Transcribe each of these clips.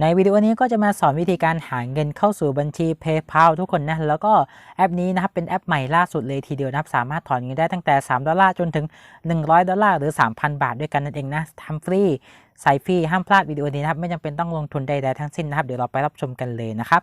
ในวิดีโอนี้ก็จะมาสอนวิธีการหาเงินเข้าสู่บัญชี PayPal ทุกคนนะ แล้วก็แอปนี้นะครับเป็นแอปใหม่ล่าสุดเลยทีเดียวนะครับ สามารถถอนเงินได้ตั้งแต่ 3 ดอลลาร์จนถึง 100 ดอลลาร์หรือ 3,000 บาทด้วยกันนั่นเองนะทำฟรีใส่ฟรีห้ามพลาดวิดีโอนี้นะครับ ไม่จำเป็นต้องลงทุนใดๆทั้งสิ้นนะครับ เดี๋ยวเราไปรับชมกันเลยนะครับ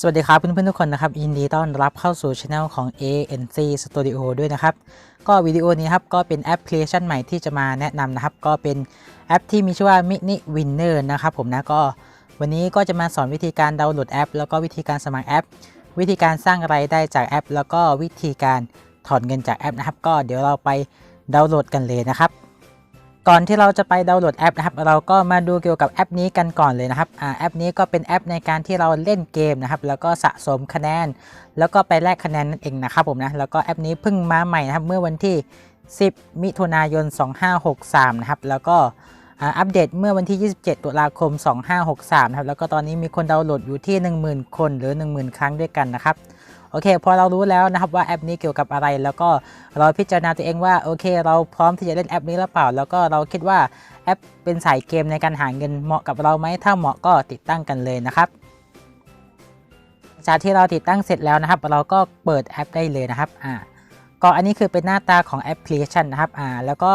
สวัสดีครับเพื่อนๆทุกคนนะครับยินดีต้อนรับเข้าสู่ช anel ของ ANC Studio ด้วยนะครับ ก็วิดีโอนี้ครับก็เป็นแอปพลิเคชันใหม่ที่จะมาแนะนำนะครับ ก็เป็นแอปที่มีชื่อว่า Mini Winner นะครับผมนะก็วันนี้ก็จะมาสอนวิธีการดาวน์โหลดแอป แล้วก็วิธีการสมัครแอป วิธีการสร้างรายได้จากแอป แล้วก็วิธีการถอนเงินจากแอปนะครับ ก็เดี๋ยวเราไปดาวน์โหลดกันเลยนะครับ ก่อนที่เราจะไปดาวน์โหลดแอปนะครับ เราก็มาดูเกี่ยวกับแอปนี้กันก่อนเลยนะครับอ่าแอปนี้ก็เป็นแอปในการที่เราเล่นเกมนะครับ แล้วก็สะสมคะแนน แล้วก็ไปแลกคะแนนนั่นเองนะครับผมนะ แล้วก็แอปนี้เพิ่งมาใหม่นะครับ เมื่อวันที่ 10 มิถุนายน 2563 นะครับ แล้วก็อัปเดตเมื่อวันที่ 27 ตุลาคม 2563 นะครับ แล้วก็ตอนนี้มีคนดาวน์โหลดอยู่ที่ 10,000 คนหรือ 10,000 ครั้งด้วยกันนะครับ โอเค พอเรารู้แล้วนะครับว่าแอปนี้เกี่ยวกับอะไร แล้วก็เราพิจารณาตัวเองว่าโอเค เราพร้อมที่จะเล่นแอปนี้หรือเปล่า แล้วก็เราคิดว่าแอปเป็นสายเกมในการหาเงินเหมาะกับเราไหมถ้าเหมาะก็ติดตั้งกันเลยนะครับจากที่เราติดตั้งเสร็จแล้วนะครับ เราก็เปิดแอปได้เลยนะครับอ่าก็อันนี้คือเป็นหน้าตาของแอปพลิเคชันนะครับอ่าแล้วก็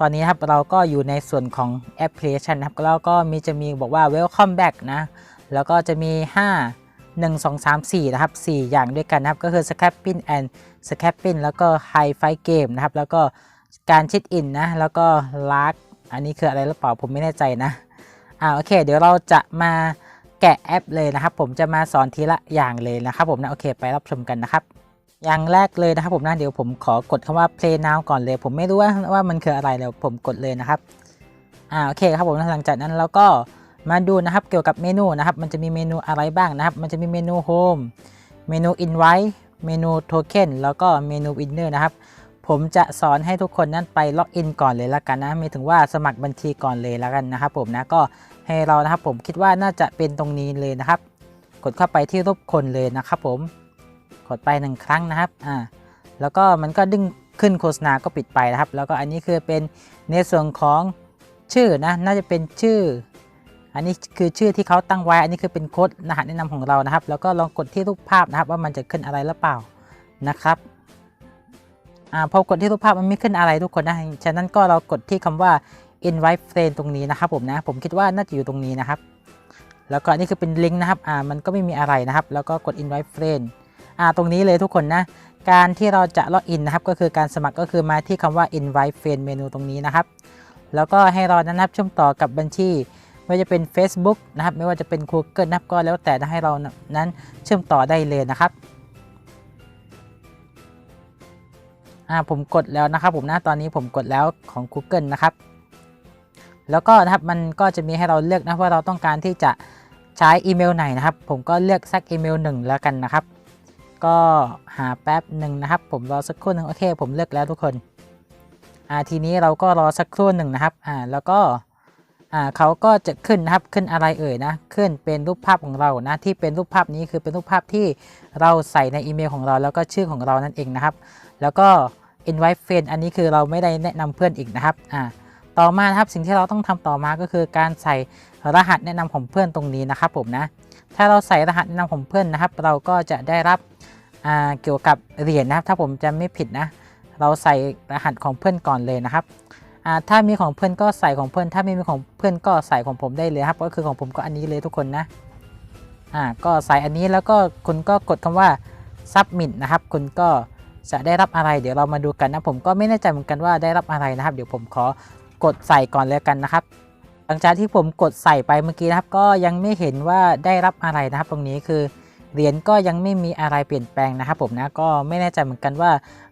ตอนนี้ครับเราก็อยู่ในส่วนของแอปพลิเคชันนะครับแล้วก็มีจะมีบอกว่า welcome back นะ แล้วก็จะมี 5 1 2 3 4 นะครับ 4 อย่างด้วยกันนะครับ ก็คือ scrapping and scrapping แล้วก็ high five game นะครับ แล้วก็การชิดอินนะ แล้วก็ lark อันนี้คืออะไรหรือเปล่าผมไม่แน่ใจนะอ่าโอเค เดี๋ยวเราจะมาแกะแอปเลยนะครับ ผมจะมาสอนทีละอย่างเลยนะครับผมนะโอเค ไปรับชมกันนะครับ อย่างแรกเลยนะครับผมนะเดี๋ยวผมขอกดคำว่า play now ก่อนเลย ผมไม่รู้ว่าว่ามันคืออะไรเดี๋ยผมกดเลยนะครับอ่าโอเคครับผมนะหลังจากนั้นเราก็ มาดูนะครับเกี่ยวกับเมนูนะครับ มันจะมีเมนูอะไรบ้างนะครับ มันจะมีเมนู Home เมนู Invite เมนู Token แล้วก็เมนู Winner นะครับ ผมจะสอนให้ทุกคนนั้นไปล็อกอินก่อนเลยละกันนะไม่ถึงว่าสมัครบัญชีก่อนเลยละกันนะครับ ผมนะก็ให้เรานะครับ ผมคิดว่าน่าจะเป็นตรงนี้เลยนะครับ กดเข้าไปที่รูปคนเลยนะครับผมกดไปหนึ่งครั้งนะครับอ่าแล้วก็มันก็ดึงขึ้นโฆษณาก็ปิดไปนะครับ แล้วก็อันนี้คือเป็นในส่วนของชื่อนะน่าจะเป็นชื่อ อันนี้คือชื่อที่เขาตั้งไว้ อันนี้คือเป็นโค้ดรหัสแนะนำของเรานะครับ แล้วก็ลองกดที่รูปภาพนะครับ ว่ามันจะขึ้นอะไรหรือเปล่านะครับอ่าพอกดที่รูปภาพมันไม่ขึ้นอะไรทุกคนนะ ฉะนั้นก็เรากดที่คำว่า invite friend ตรงนี้นะครับผมนะ ผมคิดว่าน่าจะอยู่ตรงนี้นะครับ แล้วก็อันนี่คือเป็นลิงก์นะครับ อ่า มันก็ไม่มีอะไรนะครับ แล้วก็กด invite friend อ่า ตรงนี้เลยทุกคนนะ การที่เราจะล็อกอินนะครับ ก็คือการสมัครก็คือมาที่คำว่า invite friend เมนูตรงนี้นะครับ แล้วก็ให้เรานั้นนะครับเชื่อมต่อกับบัญชี ไม่ว่าจะเป็น Facebook นะครับ ไม่ว่าจะเป็น Google นะครับก็แล้วแต่ให้เรานั้นเชื่อมต่อได้เลยนะครับอ่าผมกดแล้วนะครับ ผมนะตอนนี้ผมกดแล้วของ Google นะครับ แล้วก็นะครับมันก็จะมีให้เราเลือกนะว่าเราต้องการที่จะใช้อีเมลไหนนะครับ ผมก็เลือกสักอีเมลหนึ่งแล้วกันนะครับ ก็หาแป๊บหนึ่งนะครับ ผมรอสักครู่หนึ่งโอเค ผมเลือกแล้วทุกคนอ่าทีนี้เราก็รอสักครู่หนึ่งนะครับอ่าแล้วก็ อ่าเขาก็จะขึ้นนะครับขึ้นอะไรเอ่ยนะ ขึ้นเป็นรูปภาพของเรานะที่เป็นรูปภาพนี้คือเป็นรูปภาพที่เราใส่ในอีเมลของเราแล้วก็ชื่อของเรานั่นเองนะครับ แล้วก็ invite friend อันนี้คือเราไม่ได้แนะนำเพื่อนอีกนะครับอ่าต่อมาครับสิ่งที่เราต้องทำต่อมาก็คือการใส่รหัสแนะนำของเพื่อนตรงนี้นะครับผมนะถ้าเราใส่รหัสแนะนำของเพื่อนนะครับ เราก็จะได้รับเกี่ยวกับเหรียญนะครับ ถ้าผมจำไม่ผิดนะ เราใส่รหัสของเพื่อนก่อนเลยนะครับ ถ้ามีของเพื่อนก็ใส่ของเพื่อนถ้าไม่มีของเพื่อนก็ใส่ของผมได้เลยครับ ก็คือของผมก็อันนี้เลยทุกคนนะอ่าก็ใส่อันนี้แล้วก็คุณก็กดคำว่า submit นะครับ คุณก็จะได้รับอะไร เดี๋ยวเรามาดูกันนะผมก็ไม่แน่ใจเหมือนกันว่าได้รับอะไรนะครับ เดี๋ยวผมขอกดใส่ก่อนเลยกันนะครับ หลังจากที่ผมกดใส่ไปเมื่อกี้นะครับ ก็ยังไม่เห็นว่าได้รับอะไรนะครับ ตรงนี้คือ เหรียญก็ยังไม่มีอะไรเปลี่ยนแปลงนะครับผมนะก็ไม่แน่ใจเหมือนกันว่า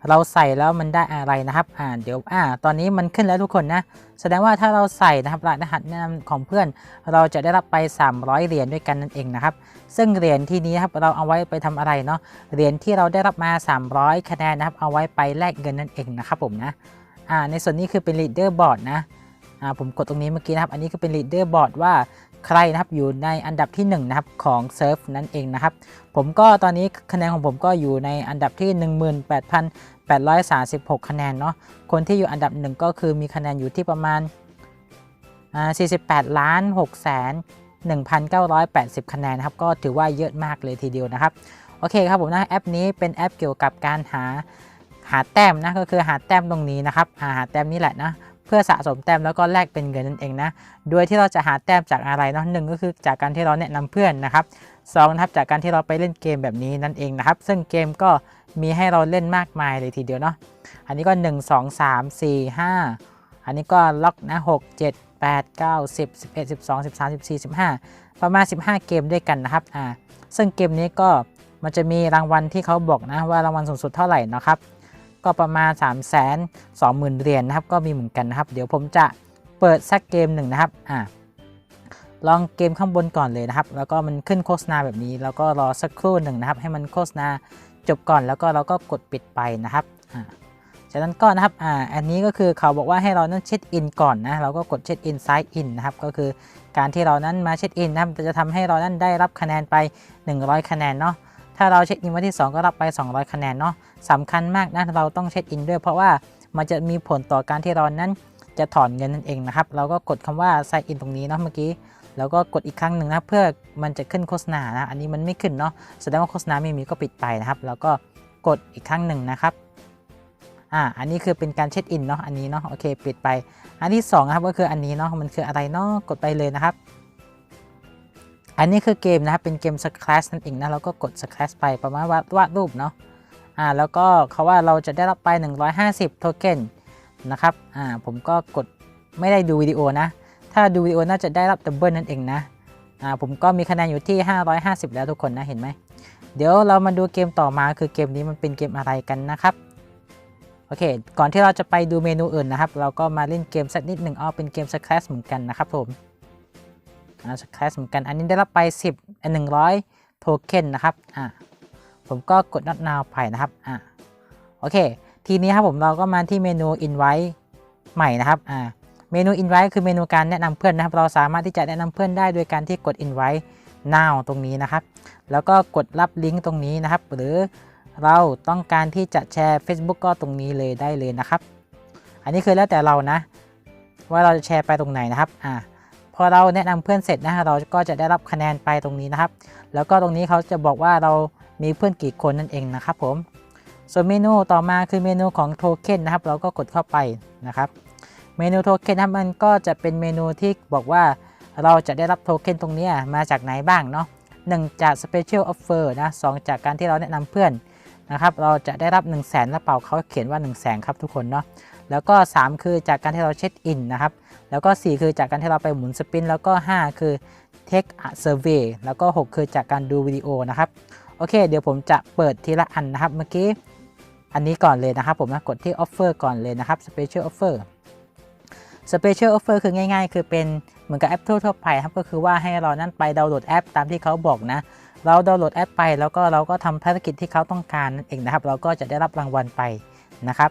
เราใส่แล้วมันได้อะไรนะครับอ่าเดี๋ยวอ่าตอนนี้มันขึ้นแล้วทุกคนนะแสดงว่าถ้าเราใส่นะครับรหัสแนะนำของเพื่อน เราจะได้รับไป 300 เหรียญด้วยกันนั่นเองนะครับซึ่งเหรียญที่นี้ครับเราเอาไว้ไปทำอะไรเนาะเหรียญที่เราได้รับมา 300 คะแนนนะครับเอาไว้ไปแลกเงินนั่นเองนะครับผมนะอ่าในส่วนนี้คือเป็น leader board นะอ่าผมกดตรงนี้เมื่อกี้นะครับอันนี้คือเป็น leader board ว่า ใครนะครับอยู่ในอันดับที่1นะครับของเซิร์ฟนั่นเองนะครับผมก็ตอนนี้คะแนนของผมก็อยู่ในอันดับที่ 18,836 คะแนนเนาะคนที่อยู่อันดับหนึ่งก็คือมีคะแนนอยู่ที่ประมาณอ่า48 ล้าน6แสน1,980 คะแนนนะครับ ก็ถือว่าเยอะมากเลยทีเดียวนะครับ โอเคครับผมนะแอปนี้เป็นแอปเกี่ยวกับการหาหาแต้มนะก็คือหาแต้มตรงนี้นะครับหาหาแต้มนี่แหละนะ เพื่อสะสมแต้มแล้วก็แลกเป็นเงินนั่นเองนะ โดยที่เราจะหาแต้มจากอะไรเนาะหนึ่งก็คือจากการที่เราแนะนำเพื่อนนะครับสองนะครับจากการที่เราไปเล่นเกมแบบนี้นั่นเองนะครับ ซึ่งเกมก็มีให้เราเล่นมากมายเลยทีเดียวเนาะ อันนี้ก็ 1 2 3 4 5 อันนี้ก็ล็อกนะ6 7 8 9 10 11 12 13 14 15 ประมาณ 15 เกมด้วยกันนะครับ อ่า ซึ่งเกมนี้ก็มันจะมีรางวัลที่เขาบอกนะว่ารางวัลสูงสุดเท่าไหร่นะครับ ก็ประมาณ 3 2 0 0 0 0เหรียญนะครับ ก็มีเหมือนกันนะครับ เดี๋ยวผมจะเปิดสักเกมหนึ่งนะครับอ่าลองเกมข้างบนก่อนเลยนะครับ แล้วก็มันขึ้นโฆษณาแบบนี้ แล้วก็รอสักครู่หนึ่งนะครับ ให้มันโฆษณาจบก่อนแล้วก็เราก็กดปิดไปนะครับอ่าจากนั้นก็นะครับอ่าอันนี้ก็คือเขาบอกว่าให้เรานั้นเช็คอินก่อนนะ เราก็กดเช็คอินไซน์อินนะครับ ก็คือการที่เรานั้นมาเช็คอินนะครับ จะทำให้เรานั้นได้รับคะแนนไป 100 คะแนนเนาะ ถ้าเราเช็คอินวันที่ 2 ก็รับไป 200 คะแนนเนาะสำคัญมากนะเราต้องเช็คอินด้วยเพราะว่ามันจะมีผลต่อการที่เรานั้นจะถอนเงินนั่นเองนะครับ เราก็กดคำว่า sign in ตรงนี้เนาะเมื่อกี้ แล้วก็กดอีกครั้งหนึ่งนะเพื่อมันจะขึ้นโฆษณานะ อันนี้มันไม่ขึ้นเนาะ แสดงว่าโฆษณาไม่มีก็ปิดไปนะครับ แล้วก็กดอีกครั้งหนึ่งนะครับ อ่า อันนี้คือเป็นการเช็คอินเนาะ อันนี้เนาะ โอเค ปิดไป อันที่2นะครับก็คืออันนี้เนาะ มันคืออะไรเนาะ กดไปเลยนะครับ อันนี้คือเกมนะครับเป็นเกมสครัชนั่นเองนะเราก็กดสครัชไปประมาณวาดวาดรูปเนาะอ่าแล้วก็เขาว่าเราจะได้รับไป 150 โทเค็นนะครับอ่าผมก็กดไม่ได้ดูวิดีโอนะ ถ้าดูวิดีโอน่าจะได้รับดับเบิลนั่นเองนะอ่าผมก็มีคะแนนอยู่ที่ 550 แล้วทุกคนนะเห็นไหมเดี๋ยวเรามาดูเกมต่อมาคือเกมนี้มันเป็นเกมอะไรกันนะครับโอเค ก่อนที่เราจะไปดูเมนูอื่นนะครับ เราก็มาเล่นเกมสักนิดหนึ่งอ้อเป็นเกมสครัชเหมือนกันนะครับผม อ่าสครัชเหมือนกัน อันนี้ได้รับไป 10อัน100โทเค็นนะครับอ่าผมก็กด not now ไปนะครับอ่าโอเค ทีนี้ครับผมเราก็มาที่เมนู invite ใหม่นะครับอ่าเมนู invite คือเมนูการแนะนำเพื่อนนะครับ เราสามารถที่จะแนะนำเพื่อนได้โดยการที่กด invite now ตรงนี้นะครับ แล้วก็กดรับลิงก์ตรงนี้นะครับ หรือเราต้องการที่จะแชร์ Facebook ก็ตรงนี้เลยได้เลยนะครับ อันนี้คือแล้วแต่เรานะ ว่าเราจะแชร์ไปตรงไหนนะครับ อ่า พอเราแนะนำเพื่อนเสร็จนะเราก็จะได้รับคะแนนไปตรงนี้นะครับ แล้วก็ตรงนี้เขาจะบอกว่าเรามีเพื่อนกี่คนนั่นเองนะครับผมส่วนเมนูต่อมาคือเมนูของโทเค็นนะครับ เราก็กดเข้าไปนะครับ เมนูโทเค็นนะมันก็จะเป็นเมนูที่บอกว่าเราจะได้รับโทเค็นตรงนี้มาจากไหนบ้างเนาะหนึ่งจาก Special Offer นะสองจากการที่เราแนะนำเพื่อนนะครับ เราจะได้รับ 1 0 0 0 0แสนแล้วเปล่าเขาเขียนว่า 1 0 0 0 0แสนครับทุกคนเนาะ แล้วก็ 3 คือจากการที่เราเช็คอินนะครับ แล้วก็ 4 คือจากการที่เราไปหมุนสปิน แล้วก็ 5 คือ Take a Survey แล้วก็ 6 คือจากการดูวิดีโอนะครับ โอเค เดี๋ยวผมจะเปิดทีละอันนะครับ เมื่อกี้ อันนี้ก่อนเลยนะครับ ผมนะกดที่ Offer ก่อนเลยนะครับ Special Offer Special Offer คือง่าย ๆ คือเป็นเหมือนกับแอปทั่วๆไปครับ ก็คือว่าให้เรานั้นไปดาวน์โหลดแอปตามที่เขาบอกนะ เราดาวน์โหลดแอปไป แล้วก็เราก็ทำภารกิจที่เขาต้องการนั่นเองนะครับ เราก็จะได้รับรางวัลไปนะครับ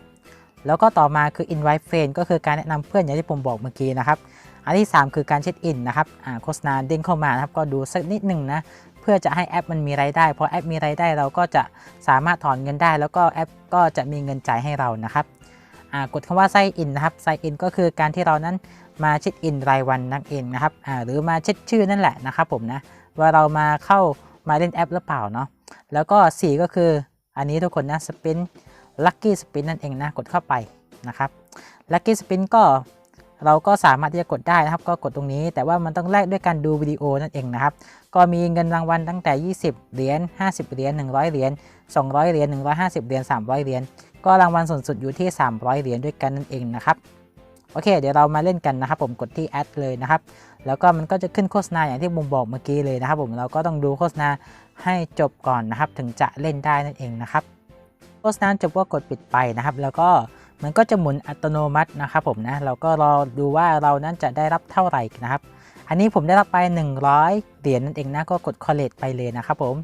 แล้วก็ต่อมาคือ invite friend ก็คือการแนะนำเพื่อนอย่างที่ผมบอกเมื่อกี้นะครับ อันที่ 3 คือการเช็คอินนะครับอ่าโฆษณาเด้งเข้ามานะครับก็ดูสักนิดหนึ่งนะเพื่อจะให้แอปมันมีรายได้พอแอปมีรายได้เราก็จะสามารถถอนเงินได้ แล้วก็แอปก็จะมีเงินจ่ายให้เรานะครับอ่ากดคำว่า sign in นะครับ sign in ก็คือการที่เรานั้นมาเช็คอินรายวันนั่นเองนะครับอ่าหรือมาเช็คชื่อนั่นแหละนะครับผมนะว่าเรามาเข้ามาเล่นแอปหรือเปล่าเนาะแล้วก็ 4 ก็คืออันนี้ทุกคนนะสปิน ลัคกี้สปินนั่นเองนะกดเข้าไปนะครับลัคกี้สปินก็เราก็สามารถที่จะกดได้นะครับ ก็กดตรงนี้ แต่ว่ามันต้องแลกด้วยการดูวิดีโอนั่นเองนะครับ ก็มีเงินรางวัลตั้งแต่ 20 เหรียญ 50 เหรียญ 100 เหรียญ 200 เหรียญ 150 เหรียญ 300 เหรียญ ก็รางวัลสูงสุดอยู่ที่ 300 เหรียญด้วยกันนั่นเองนะครับ โอเค เดี๋ยวเรามาเล่นกันนะครับ ผมกดที่แอดเลยนะครับ แล้วก็มันก็จะขึ้นโฆษณาอย่างที่ผมบอกเมื่อกี้เลยนะครับ ผม เราก็ต้องดูโฆษณาให้จบก่อนนะครับ ถึงจะเล่นได้นั่นเองนะครับ โฆษณาจบก็กดปิดไปนะครับ แล้วก็มันก็จะหมุนอัตโนมัตินะครับผมนะเราก็รอดูว่าเรานั้นจะได้รับเท่าไหร่นะครับ อันนี้ผมได้รับไป 100 เหรียญนั่นเองนะก็กด collect ไปเลยนะครับผม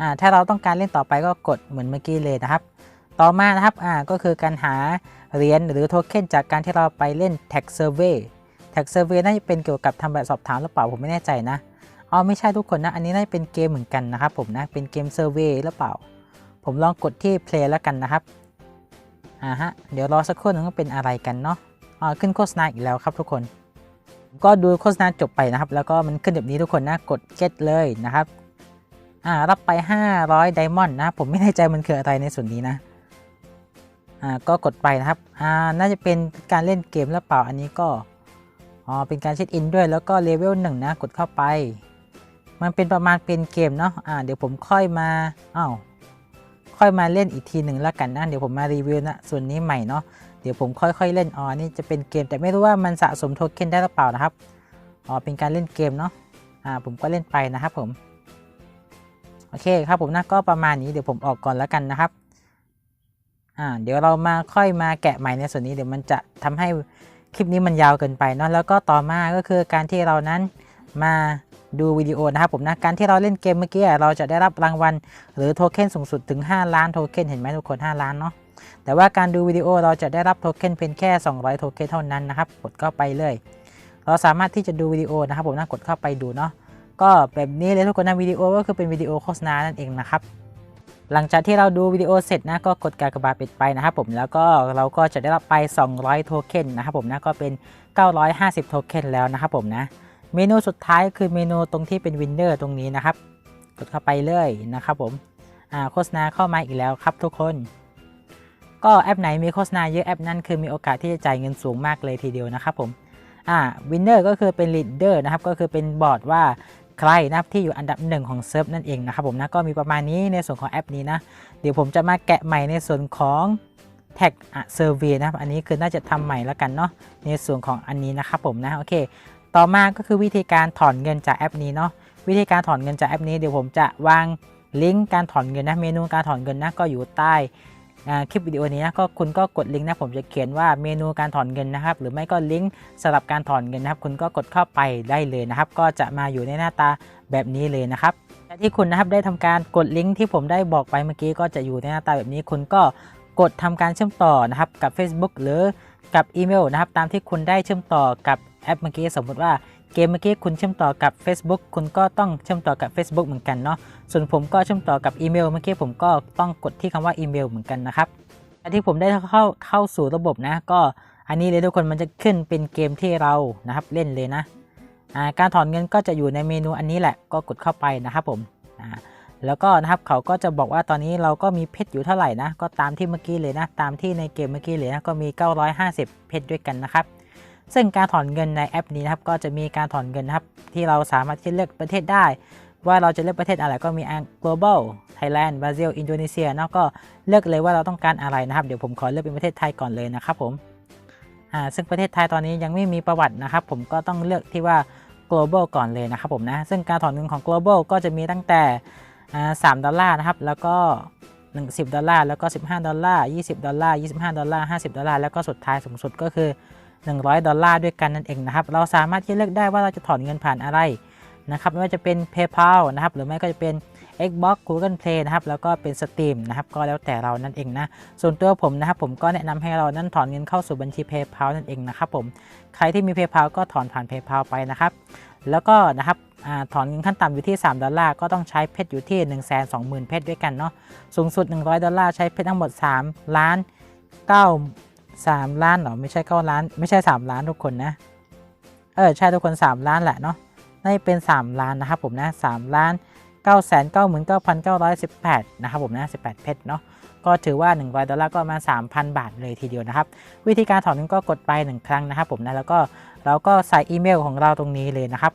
อ่าถ้าเราต้องการเล่นต่อไปก็กดเหมือนเมื่อกี้เลยนะครับ ต่อมานะครับอ่าก็คือการหาเหรียญหรือโทเค็นจากการที่เราไปเล่น tag survey tag survey น่าจะเป็นเกี่ยวกับทำแบบสอบถามหรือเปล่าผมไม่แน่ใจนะอ๋อไม่ใช่ทุกคนนะอันนี้น่าจะเป็นเกมเหมือนกันนะครับผมนะเป็นเกม survey หรือเปล่า ผมลองกดที่ play แล้วกันนะครับอ่าฮะเดี๋ยวรอสักครู่นึงว่าเป็นอะไรกันเนาะอ่าขึ้นโฆษณาอีกแล้วครับทุกคนก็ดูโฆษณาจบไปนะครับ แล้วก็มันขึ้นแบบนี้ทุกคนนะกด get เลยนะครับอ่ารับไป 500 diamond นะครับผมไม่แน่ใจมันคืออะไรในส่วนนี้นะอ่าก็กดไปนะครับอ่าน่าจะเป็นการเล่นเกมหรือเปล่าอันนี้ก็อ๋อเป็นการเช็คอินด้วยแล้วก็เลเวลหนึ่งนะกดเข้าไป มันเป็นประมาณเป็นเกมเนาะอ่าเดี๋ยวผมค่อยมาอ้าว ค่อยมาเล่นอีกทีหนึ่งแล้วกันนะเดี๋ยวผมมารีวิวนะส่วนนี้ใหม่เนาะเดี๋ยวผมค่อยๆเล่นอ๋อนี่จะเป็นเกม แต่ไม่รู้ว่ามันสะสมโทเค็นได้หรือเปล่านะครับอ๋อเป็นการเล่นเกมเนาะอ่าผมก็เล่นไปนะครับผมโอเคครับผมนะก็ประมาณนี้เดี๋ยวผมออกก่อนแล้วกันนะครับอ่าเดี๋ยวเรามาค่อยมาแกะใหม่ในส่วนนี้เดี๋ยวมันจะทำให้คลิปนี้มันยาวเกินไปเนาะแล้วก็ต่อมาก็คือการที่เรานั้นมา ดูวิดีโอนะครับผมนะการที่เราเล่นเกมเมื่อกี้เราจะได้รับรางวัล หรือโทเค็นสูงสุดถึง 5 ล้านโทเค็นเห็นไหมทุกคน 5 ล้านเนาะแต่ว่าการดูวิดีโอเราจะได้รับโทเค็นเพียงแค่ 200 โทเค็นเท่านั้นนะครับกดเข้าไปเลย เราสามารถที่จะดูวิดีโอนะครับผมนะกดเข้าไปดูเนาะก็แบบนี้เลยทุกคนนะวิดีโอก็คือเป็นวิดีโอโฆษณานั่นเองนะครับหลังจากที่เราดูวิดีโอเสร็จนะก็กดกากบาทปิดไปนะครับผมแล้วก็เราก็จะได้รับไป 200 โทเค็นนะครับผมนะก็เป็น 950 โทเค็นแล้วนะครับผมนะ เมนูสุดท้ายคือเมนูตรงที่เป็นวินเนอร์ตรงนี้นะครับ กดเข้าไปเลยนะครับผมโฆษณาเข้ามาอีกแล้วครับทุกคน ก็แอปไหนมีโฆษณาเยอะแอปนั้นคือมีโอกาสที่จะจ่ายเงินสูงมากเลยทีเดียวนะครับผมอ่าวินเนอร์ก็คือเป็นลีดเดอร์นะครับก็คือเป็นบอร์ดว่าใครนะครับที่อยู่อันดับหนึ่งของเซิร์ฟนั่นเองนะครับผมนะก็มีประมาณนี้ในส่วนของแอปนี้นะ เดี๋ยวผมจะมาแกะใหม่ในส่วนของแท็กเซอร์เวนะครับอันนี้คือน่าจะทำใหม่แล้วกันเนาะในส่วนของอันนี้นะครับผมนะโอเค ต่อมาก็คือวิธีการถอนเงินจากแอปนี้เนาะวิธีการถอนเงินจากแอปนี้เดี๋ยวผมจะวางลิงก์การถอนเงินนะเมนูการถอนเงินนะก็อยู่ใต้คลิปวิดีโอนี้นะก็คุณก็กดลิงก์นะผมจะเขียนว่าเมนูการถอนเงินนะครับ หรือไม่ก็ลิงก์สำหรับการถอนเงินนะครับ คุณก็กดเข้าไปได้เลยนะครับ ก็จะมาอยู่ในหน้าตาแบบนี้เลยนะครับและที่คุณนะครับได้ทำการกดลิงก์ที่ผมได้บอกไปเมื่อกี้ก็จะอยู่ในหน้าตาแบบนี้ คุณก็กดทำการเชื่อมต่อนะครับกับ Facebook หรือกับอีเมลนะครับตามที่คุณได้เชื่อมต่อกับ แอปเมื่อกี้สมมติว่าเกมเมื่อกี้คุณเชื่อมต่อกับ Facebook คุณก็ต้องเชื่อมต่อกับ Facebook เหมือนกันเนาะส่วนผมก็เชื่อมต่อกับอีเมลเมื่อกี้ผมก็ต้องกดที่คำว่าอีเมลเหมือนกันนะครับที่ผมได้เข้าเข้าสู่ระบบนะก็อันนี้เลยทุกคนมันจะขึ้นเป็นเกมที่เรานะครับเล่นเลยนะการถอนเงินก็จะอยู่ในเมนูอันนี้แหละก็กดเข้าไปนะครับผมแล้วก็นะครับเขาก็จะบอกว่าตอนนี้เราก็มีเพชรอยู่เท่าไหร่นะก็ตามที่เมื่อกี้เลยนะตามที่ในเกมเมื่อกี้เลยนะก็มี 950 เพชรด้วยกันนะครับ ซึ่งการถอนเงินในแอปนี้นะครับก็จะมีการถอนเงินนะครับที่เราสามารถที่เลือกประเทศได้ ว่าเราจะเลือกประเทศอะไรก็มี global Thailand Brazil Indonesia เนาะก็เลือกเลยว่าเราต้องการอะไรนะครับ เดี๋ยวผมขอเลือกเป็นประเทศไทยก่อนเลยนะครับผมอ่าซึ่งประเทศไทยตอนนี้ยังไม่มีประวัตินะครับ ผมก็ต้องเลือกที่ว่า global ก่อนเลยนะครับผมนะซึ่งการถอนเงินของ global ก็จะมีตั้งแต่อ่า3ดอลลาร์นะครับแล้วก็10 ดอลลาร์ แล้วก็ 15 ดอลลาร์ 20 ดอลลาร์ 25 ดอลลาร์ 50 ดอลลาร์ แล้วก็สุดท้ายสูงสุดก็คือ 100 ดอลลาร์ด้วยกันนั่นเองนะครับ เราสามารถที่เลือกได้ว่าเราจะถอนเงินผ่านอะไรนะครับไม่ว่าจะเป็น PayPal นะครับ หรือไม่ก็จะเป็น Xbox Google Play นะครับ แล้วก็เป็น Steam นะครับ ก็แล้วแต่เรานั่นเองนะ ส่วนตัวผมนะครับ ผมก็แนะนำให้เรานั้นถอนเงินเข้าสู่บัญชี PayPal นั่นเองนะครับผม ใครที่มี PayPal ก็ถอนผ่าน PayPal ไปนะครับ แล้วก็นะครับอถอนเงินขั้นต่ำอยู่ที่ 3 ดอลลาร์ ก็ต้องใช้เพชรอยู่ที่ 1 2 0 0 0 0 เพชรด้วยกันเนาะ สูงสุด 100 ดอลลาร์ใช้เพชรทั้งหมด 3 ล้าน9 3ล้านเหรอไม่ใช่9ล้าน ไม่ใช่3ล้านทุกคนนะ เออใช่ทุกคน3ล้านแหละเนาะน่เป็น3ล้านนะครับผมนะ3ล้าน9 9 9 9 9 1 8นเก้าพันเก้าร้อยสิบแปดนะครับผมนะ18เพชรเนาะก็ถือว่า 100 ดอลลาร์ก็ประมาณ 3,000 บาทเลยทีเดียวนะครับ วิธีการถอนเงินก็กดไป 1 ครั้งนะครับผมนะแล้วก็เราก็ใส่อีเมลของเราตรงนี้เลยนะครับ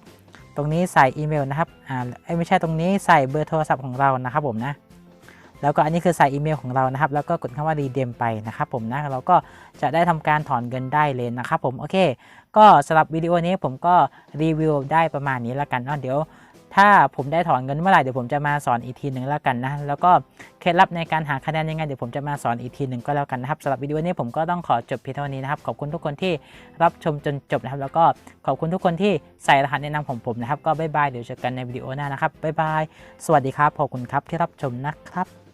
ตรงนี้ใส่อีเมลนะครับอ่าไม่ใช่ตรงนี้ใส่เบอร์โทรศัพท์ของเรานะครับผมนะ แล้วก็อันนี้คือใส่อีเมลของเรานะครับ แล้วก็กดคำว่า redeem ไปนะครับผมนะเราก็จะได้ทำการถอนเงินได้เลยนะครับผมโอเค ก็สำหรับวิดีโอนี้ผมก็รีวิวได้ประมาณนี้แล้วกันเนาะเดี๋ยว ถ้าผมได้ถอนเงินเมื่อไหร่เดี๋ยวผมจะมาสอนอีกทีหนึ่งแล้วกันนะแล้วก็เคล็ดลับในการหาคะแนนยังไงเดี๋ยวผมจะมาสอนอีกทีหนึ่งก็แล้วกันนะครับสำหรับวิดีโอนี้ผมก็ต้องขอจบเพียงเท่านี้นะครับขอบคุณทุกคนที่รับชมจนจบนะครับแล้วก็ขอบคุณทุกคนที่ใส่รหัสแนะนำของผมนะครับก็บ๊ายบายเดี๋ยวเจอกันในวิดีโอหน้านะครับบ๊ายบายสวัสดีครับขอบคุณครับที่รับชมนะครับ